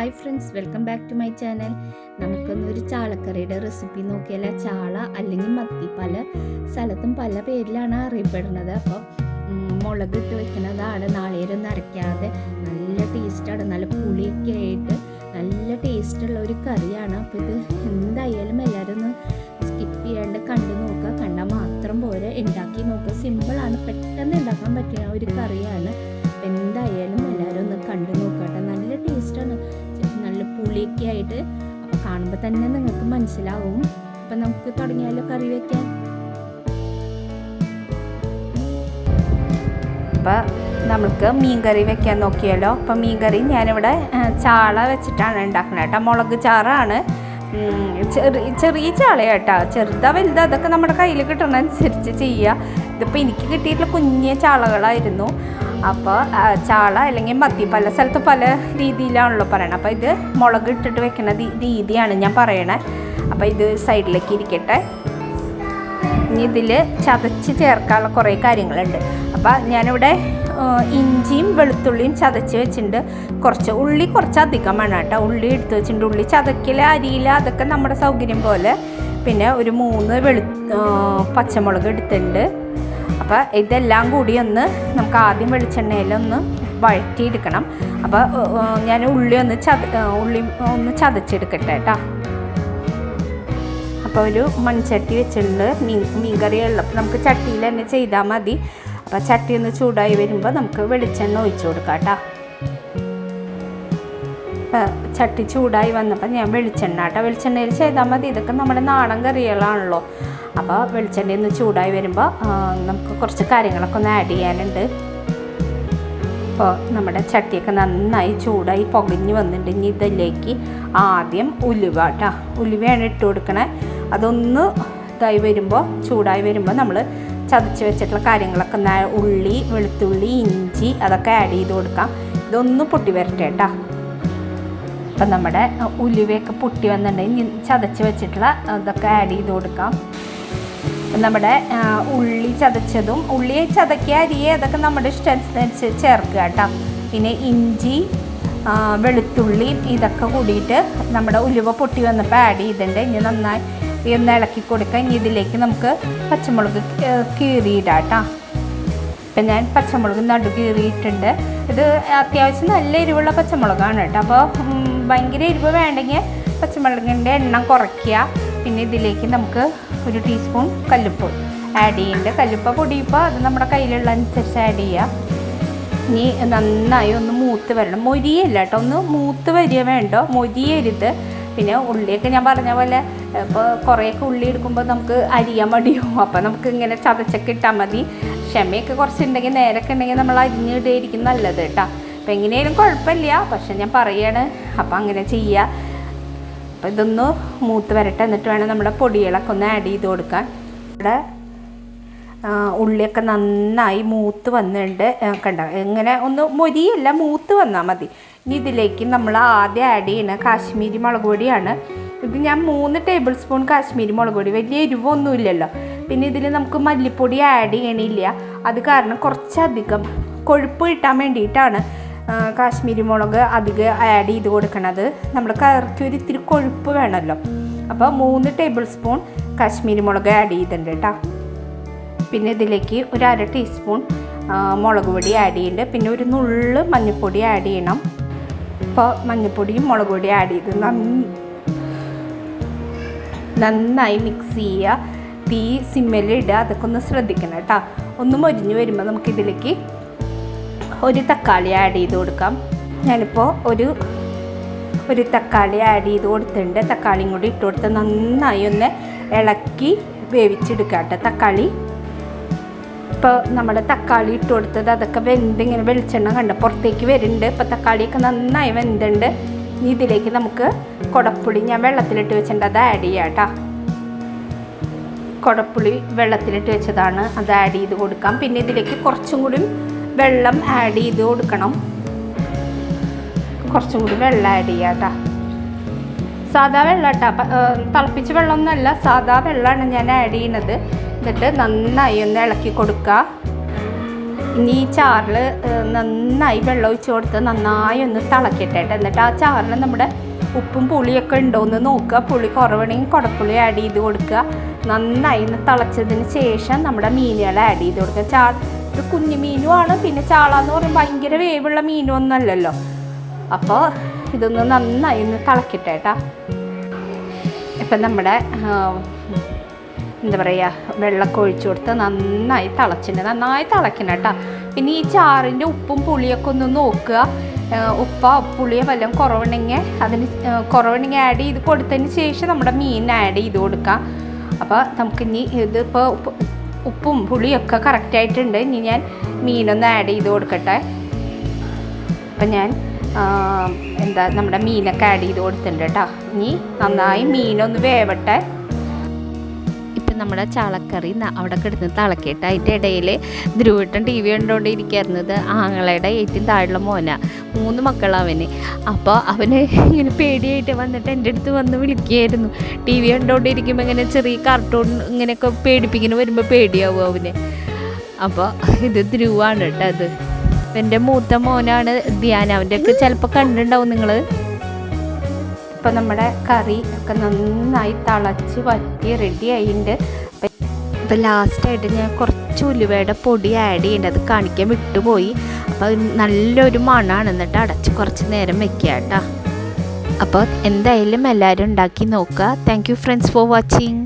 Hi friends welcome back to my channel നമുക്കൊന്ന് ഒരു ചാളക്കറിയുടെ recipe നോക്കിയാൽ ചാള അല്ലെങ്കിൽ മത്തി പല സ്ഥലത്തും പല പേരിലാണ് അറിയപ്പെടുന്നത്. അപ്പോൾ മുളക് ഇട്ട് വെക്കുന്നതാണ്. നാളികേരം നരയ്ക്കാതെ നല്ല ടേസ്റ്റാണ് നല്ല പുളിയൊക്കെ ആയിട്ട് നല്ല ടേസ്റ്റുള്ള ഒരു കറിയാണ്. അപ്പോൾ ഇത് എന്തായാലും എല്ലാവരും ഒന്ന് സ്കിപ്പ് ചെയ്യാണ്ട് കണ്ടു നോക്കുക. കണ്ടാൽ മാത്രം പോരെ. ഉണ്ടാക്കി നോക്കുക. സിമ്പിളാണ് പെട്ടെന്ന് ഉണ്ടാക്കാൻ പറ്റിയ ഒരു കറിയാണ്. എന്തായാലും എല്ലാവരും ഒന്ന് കണ്ടു പുളിയൊക്കെ ആയിട്ട് അപ്പോൾ കാണുമ്പോൾ തന്നെ നിങ്ങൾക്ക് മനസ്സിലാവും. അപ്പം നമുക്ക് തുടങ്ങിയാലോ കറി വെക്കാൻ? അപ്പം നമുക്ക് മീൻ കറി വെക്കാൻ നോക്കിയാലോ? അപ്പം മീൻ കറി ഞാനിവിടെ ചാള വെച്ചിട്ടാണ് ഉണ്ടാക്കുന്നത് കേട്ടോ. മുളക് ചാറാണ്. ചെറിയ ചെറിയ ചാളയാട്ടോ ചെറുതാ വലുതാ അതൊക്കെ നമ്മുടെ കയ്യിൽ കിട്ടണ അനുസരിച്ച് ചെയ്യുക ഇതിപ്പോൾ എനിക്ക് കിട്ടിയിട്ടുള്ള കുഞ്ഞ ചാളകളായിരുന്നു. അപ്പോൾ ചാള അല്ലെങ്കിൽ മത്തി പല സ്ഥലത്ത് പല രീതിയിലാണല്ലോ പറയണത് അപ്പോൾ ഇത് മുളക് ഇട്ടിട്ട് വെക്കുന്ന രീതിയാണ് ഞാൻ പറയണേ. അപ്പോൾ ഇത് സൈഡിലേക്ക് ഇരിക്കട്ടെ. ഇനി ഇതിൽ ചതച്ച് ചേർക്കാനുള്ള കുറേ കാര്യങ്ങളുണ്ട്. അപ്പോൾ ഞാനിവിടെ ഇഞ്ചിയും വെളുത്തുള്ളിയും ചതച്ച് വെച്ചിട്ടുണ്ട്. കുറച്ച് ഉള്ളി കുറച്ച് വേണം കേട്ടോ. ഉള്ളി എടുത്ത് വെച്ചിട്ടുണ്ട്. ഉള്ളി ചതക്കില അരിയില അതൊക്കെ നമ്മുടെ സൗകര്യം പോലെ. പിന്നെ ഒരു മൂന്ന് വെളു പച്ചമുളക് എടുത്തിട്ടുണ്ട്. അപ്പോൾ ഇതെല്ലാം കൂടി ഒന്ന് നമുക്ക് ആദ്യം വെളിച്ചെണ്ണയിലൊന്ന് വഴറ്റിയെടുക്കണം. അപ്പോൾ ഞാൻ ഉള്ളി ഒന്ന് ചത ഉള്ളി ഒന്ന് ചതച്ചെടുക്കട്ടെ കേട്ടോ അപ്പോൾ ഒരു മൺചട്ടി വെച്ചിട്ടുണ്ട്. മീൻ മീൻകറി ഉള്ളപ്പോൾ നമുക്ക് ചട്ടിയിൽ തന്നെ ചെയ്താൽ മതി. അപ്പോൾ ചട്ടി ഒന്ന് ചൂടായി വരുമ്പോൾ നമുക്ക് വെളിച്ചെണ്ണ ഒഴിച്ചു കൊടുക്കാം കേട്ടോ അപ്പോൾ ചട്ടി ചൂടായി വന്നപ്പോൾ ഞാൻ വെളിച്ചെണ്ണ കേട്ടോ വെളിച്ചെണ്ണയിൽ ചെയ്താൽ മതി. ഇതൊക്കെ നമ്മുടെ നാടൻ കറികളാണല്ലോ. അപ്പോൾ വെളിച്ചെണ്ണ ഒന്ന് ചൂടായി വരുമ്പോൾ നമുക്ക് കുറച്ച് കാര്യങ്ങളൊക്കെ ഒന്ന് ആഡ് ചെയ്യാനുണ്ട്. അപ്പോൾ നമ്മുടെ ചട്ടിയൊക്കെ നന്നായി ചൂടായി പുകഞ്ഞ് വന്നിട്ടുണ്ട്. ഇനി ഇതിലേക്ക് ആദ്യം ഉലുവ കേട്ടോ ഉലുവയാണ് ഇട്ട് കൊടുക്കണേ. അതൊന്ന് ഇതായി വരുമ്പോൾ ചൂടായി വരുമ്പോൾ നമ്മൾ ചതച്ച് വെച്ചിട്ടുള്ള കാര്യങ്ങളൊക്കെ ഉള്ളി വെളുത്തുള്ളി ഇഞ്ചി അതൊക്കെ ആഡ് ചെയ്ത് കൊടുക്കാം. ഇതൊന്ന് പൊട്ടി വരട്ടെ കേട്ടോ അപ്പം നമ്മുടെ ഉലുവയൊക്കെ പൊട്ടി വന്നിട്ടുണ്ടെങ്കിൽ ചതച്ച് വെച്ചിട്ടുള്ള ഇതൊക്കെ ആഡ് ചെയ്ത് കൊടുക്കാം. നമ്മുടെ ഉള്ളി ചതച്ചതും ഉള്ളി ചതക്കിയ അരിയെ അതൊക്കെ നമ്മുടെ ഇഷ്ടത്തിനനുസരിച്ച് ചേർക്കുക കേട്ടോ. പിന്നെ ഇഞ്ചി വെളുത്തുള്ളി ഇതൊക്കെ കൂടിയിട്ട് നമ്മുടെ ഉലുവ പൊട്ടി വന്നപ്പോൾ ആഡ് ചെയ്തിട്ടുണ്ട്. ഇനി നന്നായി ഒന്ന് ഇളക്കി കൊടുക്കുക ഇനി ഇതിലേക്ക് നമുക്ക് പച്ചമുളക് കീറിയിടാം കേട്ടോ. ഇപ്പം ഞാൻ പച്ചമുളക് നടു കീറിയിട്ടുണ്ട്. ഇത് അത്യാവശ്യം നല്ല എരിവുള്ള പച്ചമുളകാണ് കേട്ടോ. അപ്പോൾ ഭയങ്കര എരിവ് വേണ്ടെങ്കിൽ പച്ചമുളകിന്റെ എണ്ണം കുറയ്ക്കുക. പിന്നെ ഇതിലേക്ക് നമുക്ക് ഒരു ടീസ്പൂൺ കല്ലുപ്പ് ആഡ് ചെയ്യുന്നുണ്ട്. കല്ലുപ്പ പൊടിയപ്പോൾ അത് നമ്മുടെ കയ്യിലുള്ള അനുസരിച്ച് ആഡ് ചെയ്യുക. ഇനി നന്നായി ഒന്ന് മൂത്ത് വരണം. മൊരിയല്ല കേട്ടോ. ഒന്ന് മൂത്ത് വരിക വേണ്ടോ? മൊരിയരുത്. പിന്നെ ഉള്ളിയൊക്കെ ഞാൻ പറഞ്ഞ പോലെ ഇപ്പോൾ കുറേയൊക്കെ ഉള്ളി എടുക്കുമ്പോൾ നമുക്ക് അരിയാൻ മടിയാവും. അപ്പോൾ നമുക്ക് ഇങ്ങനെ ചതച്ചൊക്കെ ഇട്ടാൽ മതി. ക്ഷമയൊക്കെ കുറച്ചുണ്ടെങ്കിൽ നേരൊക്കെ ഉണ്ടെങ്കിൽ നമ്മൾ അരിഞ്ഞിടേയിരിക്കും നല്ലത് കേട്ടോ. അപ്പോൾ എങ്ങനെയായാലും കുഴപ്പമില്ല. പക്ഷെ ഞാൻ പറയാണ് അപ്പോൾ അങ്ങനെ ചെയ്യുക. അപ്പോൾ ഇതൊന്ന് മൂത്ത് വരട്ടെ. എന്നിട്ട് വേണം നമ്മുടെ പൊടികളൊക്കെ ഒന്ന് ആഡ് ചെയ്ത് കൊടുക്കാൻ. ഇവിടെ ഉള്ളിയൊക്കെ നന്നായി മൂത്ത് വന്നിട്ടുണ്ട്. കണ്ട? ഇങ്ങനെ ഒന്ന് മൊരിയല്ല മൂത്ത് വന്നാൽ മതി. ഇനി ഇതിലേക്ക് നമ്മൾ ആദ്യം ആഡ് ചെയ്യുന്ന കാശ്മീരി മുളക് പൊടിയാണ്. ഇത് ഞാൻ മൂന്ന് ടേബിൾ സ്പൂൺ കാശ്മീരി മുളക് പൊടി. വലിയ എരിവൊന്നുമില്ലല്ലോ. പിന്നെ ഇതിൽ നമുക്ക് മല്ലിപ്പൊടി ആഡ് ചെയ്യണില്ല. അത് കാരണം കുറച്ചധികം കൊഴുപ്പ് കിട്ടാൻ വേണ്ടിയിട്ടാണ് കാശ്മീരി മുളക് അധികം ആഡ് ചെയ്ത് കൊടുക്കണത്. നമ്മുടെ കറിക്ക് ഒരു ഇത്തിരി കൊഴുപ്പ് വേണമല്ലോ അപ്പോൾ മൂന്ന് ടേബിൾ സ്പൂൺ കാശ്മീരി മുളക് ആഡ് ചെയ്തിട്ടുണ്ട് കേട്ടോ പിന്നെ ഇതിലേക്ക് ഒരു അര ടീസ്പൂൺ മുളക് പൊടി ആഡ് ചെയ്യുന്നുണ്ട് പിന്നെ ഒരു നുള്ള് മഞ്ഞൾപ്പൊടി ആഡ് ചെയ്യണം. ഇപ്പോൾ മഞ്ഞൾപ്പൊടിയും മുളക് പൊടിയും ആഡ് ചെയ്ത് നന്ന നന്നായി മിക്സ് ചെയ്യുക. തീ സിമ്മലിടുക അതൊക്കെ ഒന്ന് ശ്രദ്ധിക്കണം കേട്ടോ. ഒന്ന് മൊരിഞ്ഞ് വരുമ്പോൾ നമുക്കിതിലേക്ക് ഒരു തക്കാളി ആഡ് ചെയ്ത് കൊടുക്കാം. ഞാനിപ്പോൾ ഒരു ഒരു തക്കാളി ആഡ് ചെയ്ത് കൊടുത്തിട്ടുണ്ട്. തക്കാളിയും കൂടി ഇട്ട് കൊടുത്ത് നന്നായി ഒന്ന് ഇളക്കി വേവിച്ചെടുക്കാം കേട്ടോ തക്കാളി. ഇപ്പോൾ നമ്മൾ തക്കാളി ഇട്ട് കൊടുത്തത് അതൊക്കെ വെന്ത് ഇങ്ങനെ വെളിച്ചെണ്ണ കണ്ട? പുറത്തേക്ക് വരുന്നുണ്ട്. ഇപ്പോൾ തക്കാളിയൊക്കെ നന്നായി വെന്തുണ്ട്. ഇനി ഇതിലേക്ക് നമുക്ക് കുടപ്പുളി ഞാൻ വെള്ളത്തിലിട്ട് വെച്ചിട്ടുണ്ട് അത് ആഡ് ചെയ്യാം കേട്ടോ. കുടപ്പുളി വെള്ളത്തിലിട്ട് വെച്ചതാണ് അത് ആഡ് ചെയ്ത് കൊടുക്കാം. പിന്നെ ഇതിലേക്ക് കുറച്ചും കൂടി വെള്ളം ആഡ് ചെയ്ത് കൊടുക്കണം. കുറച്ചും കൂടി വെള്ളം ആഡ് ചെയ്യാം കേട്ടോ. സാധാ വെള്ളം കേട്ടോ. തിളപ്പിച്ച വെള്ളമൊന്നുമല്ല സാധാ വെള്ളമാണ് ഞാൻ ആഡ് ചെയ്യുന്നത്. എന്നിട്ട് നന്നായി ഒന്ന് ഇളക്കി കൊടുക്കുക. ഇനി ഈ ചാറിൽ നന്നായി വെള്ളം ഒഴിച്ച് കൊടുത്ത് നന്നായി ഒന്ന് തിളക്കിട്ടെ എന്നിട്ട് ആ ചാറിൽ നമ്മുടെ ഉപ്പും പുളിയൊക്കെ ഉണ്ടോ എന്ന് നോക്കുക. പുളി കുറവുണ്ടെങ്കിൽ കുടപ്പുളി ആഡ് ചെയ്ത് കൊടുക്കുക. നന്നായി ഒന്ന് തിളച്ചതിന് ശേഷം നമ്മുടെ മീനുകൾ ആഡ് ചെയ്ത് കൊടുക്കുക. ചാ ഒരു കുഞ്ഞു മീനുമാണ് പിന്നെ ചാള എന്ന് പറയുമ്പോൾ ഭയങ്കര വേവുള്ള മീനും ഒന്നല്ലല്ലോ അപ്പോൾ ഇതൊന്ന് നന്നായി ഒന്ന് തിളക്കിട്ടേട്ടാ. കേട്ടോ ഇപ്പം നമ്മുടെ എന്താ പറയുക വെള്ളമൊക്കെ ഒഴിച്ചു കൊടുത്ത് നന്നായി തിളച്ചിട്ടുണ്ട്. നന്നായി തിളക്കണം കേട്ടോ. പിന്നെ ഈ ചാറിന്റെ ഉപ്പും പുളിയൊക്കെ ഒന്ന് നോക്കുക. ഉപ്പ പുളിയോ വല്ലതും കുറവുണ്ടെങ്കിൽ അതിന് കുറവുണ്ടെങ്കിൽ ആഡ് ചെയ്ത് കൊടുത്തതിന് ശേഷം നമ്മുടെ മീൻ ആഡ് ചെയ്ത് കൊടുക്കാം. അപ്പോൾ നമുക്കിനി ഇതിപ്പോൾ ഉപ്പ് ഉപ്പും പുളിയൊക്കെ കറക്റ്റായിട്ടുണ്ട് ഇനി ഞാൻ മീനൊന്ന് ആഡ് ചെയ്ത് കൊടുക്കട്ടെ. അപ്പം ഞാൻ എന്താ നമ്മുടെ മീനൊക്കെ ആഡ് ചെയ്ത് കൊടുത്തിട്ടുണ്ട് കേട്ടോ. ഇനി നന്നായി മീനൊന്ന് വേവട്ടെ. ഇപ്പം നമ്മുടെ ചാളക്കറി അവിടെ കിടന്ന് തിളക്കിയിട്ട് അതിന്റെ ഇടയിൽ ധ്രുവട്ടൻ ടി വി കണ്ടുകൊണ്ടിരിക്കുന്നത് ആങ്ങളയുടെ ഏറ്റവും താഴെയുള്ള മോന. മൂന്ന് മക്കളവന് അപ്പോൾ അവന് ഇങ്ങനെ പേടിയായിട്ട് വന്നിട്ട് എന്റെ അടുത്ത് വന്ന് വിളിക്കുകയായിരുന്നു. ടി വി കണ്ടുകൊണ്ടിരിക്കുമ്പോൾ ഇങ്ങനെ ചെറിയ കാർട്ടൂൺ ഇങ്ങനെയൊക്കെ പേടിപ്പിക്കുന്ന വരുമ്പോൾ പേടിയാവും അവന്. അപ്പോൾ ഇത് ധ്രുവാണ് കേട്ടോ അത് എന്റെ മൂത്ത മോനാണ് ധ്യാൻ അവന്റെയൊക്കെ ചിലപ്പോൾ കണ്ടിട്ടുണ്ടാവും നിങ്ങൾ. ഇപ്പം നമ്മുടെ കറി ഒക്കെ നന്നായി തിളച്ച് വറ്റി റെഡി ആയിട്ടുണ്ട്. ഇപ്പം ലാസ്റ്റായിട്ട് ഞാൻ കുറച്ച് ഉലുവയുടെ പൊടി ആഡ് ചെയ്യേണ്ടത് കാണിക്കാൻ വിട്ടുപോയി. അപ്പോൾ നല്ലൊരു മണമാണ് എന്നിട്ട് അടച്ച് കുറച്ച് നേരം വെക്കുക കേട്ടോ. അപ്പോൾ എന്തായാലും എല്ലാവരും ഉണ്ടാക്കി നോക്കുക. Thank you friends for watching